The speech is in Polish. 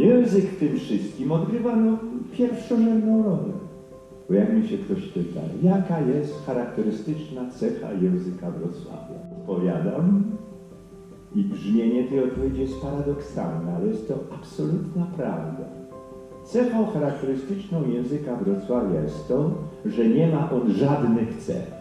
Język w tym wszystkim odgrywa no, pierwszorzędną rolę. Bo jak mi się ktoś pyta, jaka jest charakterystyczna cecha języka Wrocławia? Odpowiadam i brzmienie tej odpowiedzi jest paradoksalne, ale jest to absolutna prawda. Cechą charakterystyczną języka Wrocławia jest to, że nie ma on żadnych cech.